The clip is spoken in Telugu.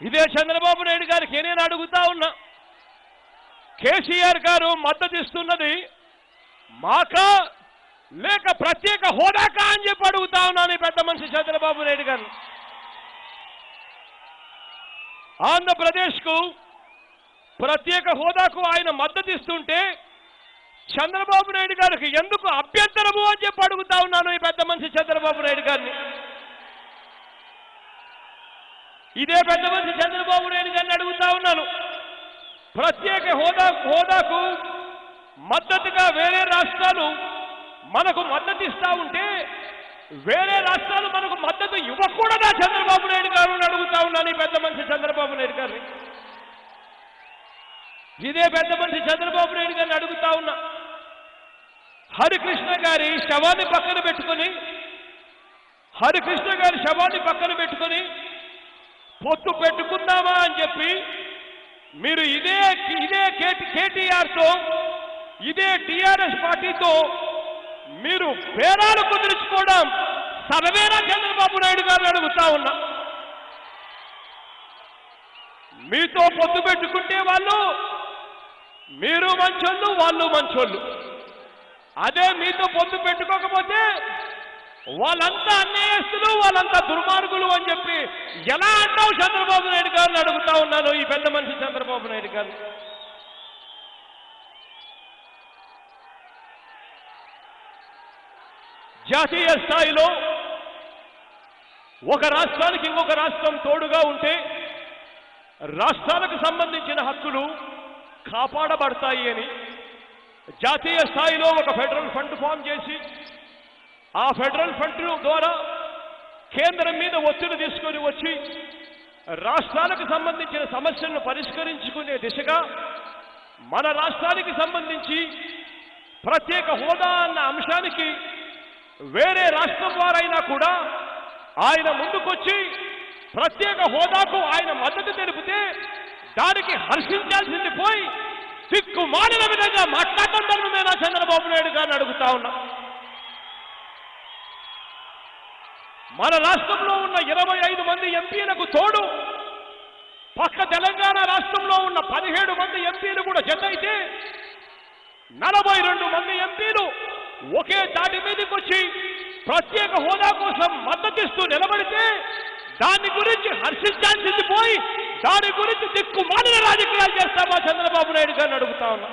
ఇదే చంద్రబాబు నాయుడు గారికి నేను అడుగుతా ఉన్నా? కేసీఆర్ గారు మద్దతు ఇస్తున్నది మాకా లేక ప్రత్యేక హోదాకా అని చెప్పి అడుగుతా ఉన్నాను ఈ పెద్ద మనిషి చంద్రబాబు నాయుడు గారిని ఆంధ్రప్రదేశ్కు ప్రత్యేక హోదాకు ఆయన మద్దతు ఇస్తుంటే చంద్రబాబు నాయుడు గారికి ఎందుకు అభ్యంతరము అని చెప్పి అడుగుతా ఉన్నాను ఈ పెద్ద మనిషి చంద్రబాబు నాయుడు గారిని? ఇదే పెద్ద మనిషి చంద్రబాబు నాయుడు గారిని అడుగుతా ఉన్నాను. ప్రత్యేక హోదా హోదాకు మద్దతుగా వేరే రాష్ట్రాలు మనకు మద్దతు ఇస్తా ఉంటే వేరే రాష్ట్రాలు మనకు మద్దతు ఇవ్వకూడదా చంద్రబాబు నాయుడు గారు అని అడుగుతా ఉన్నాను ఈ పెద్ద మనిషి చంద్రబాబు నాయుడు గారిని. ఇదే పెద్ద మనిషి చంద్రబాబు నాయుడు గారిని అడుగుతా ఉన్నా. హరికృష్ణ గారి శవాన్ని పక్కన పెట్టుకొని హరికృష్ణ గారి శవాన్ని పక్కన పెట్టుకొని పొత్తు పెట్టుకుందామా అని చెప్పి మీరు ఇదే ఇదే కేటీఆర్తో ఇదే టిఆర్ఎస్ పార్టీతో మీరు పేరాలు కుదుర్చుకోవడం సర్వేనా చంద్రబాబు నాయుడు గారిని అడుగుతా ఉన్నా. మీతో పొత్తు పెట్టుకుంటే వాళ్ళు మీరు మంచోళ్ళు వాళ్ళు మంచోళ్ళు. అదే మీతో పొత్తు పెట్టుకోకపోతే వాళ్ళంతా అన్యాయస్తులు వాళ్ళంతా దుర్మార్గులు అని చెప్పి ఎలా అంటావు చంద్రబాబు నాయుడు గారిని అడుగుతా ఉన్నాను ఈ పెద్ద మనిషి చంద్రబాబు నాయుడు గారు? జాతీయ స్థాయిలో ఒక రాష్ట్రానికి ఇంకొక రాష్ట్రం తోడుగా ఉంటే రాష్ట్రాలకు సంబంధించిన హక్కులు కాపాడబడతాయి అని జాతీయ స్థాయిలో ఒక ఫెడరల్ ఫండ్ ఫామ్ చేసి ఆ ఫెడరల్ ఫండ్ ద్వారా కేంద్రం మీద ఒత్తిడి తీసుకొని వచ్చి రాష్ట్రాలకు సంబంధించిన సమస్యలను పరిష్కరించుకునే దిశగా మన రాష్ట్రానికి సంబంధించి ప్రత్యేక హోదా అన్న అంశానికి వేరే రాష్ట్రం వారైనా కూడా ఆయన ముందుకొచ్చి ప్రత్యేక హోదాకు ఆయన మద్దతు తెలిపితే దానికి హర్షించాల్సింది పోయి సిక్కు మాలిన విధంగా మాట్లాడటం నేను చంద్రబాబు నాయుడు గారిని అడుగుతా ఉన్నా. మన రాష్ట్రంలో ఉన్న ఇరవై ఐదు మంది ఎంపీలకు తోడు పక్క తెలంగాణ రాష్ట్రంలో ఉన్న పదిహేడు మంది ఎంపీలు కూడా జతైతే నలభై రెండు మంది ఎంపీలు ఒకే దాటి మీదకి వచ్చి ప్రత్యేక హోదా కోసం మద్దతిస్తూ నిలబడితే దాని గురించి హర్షించాల్సింది పోయి దాని గురించి దిక్కుమాలిన రాజకీయాలు చేస్తామా చంద్రబాబు నాయుడు గారిని అడుగుతా ఉన్నా.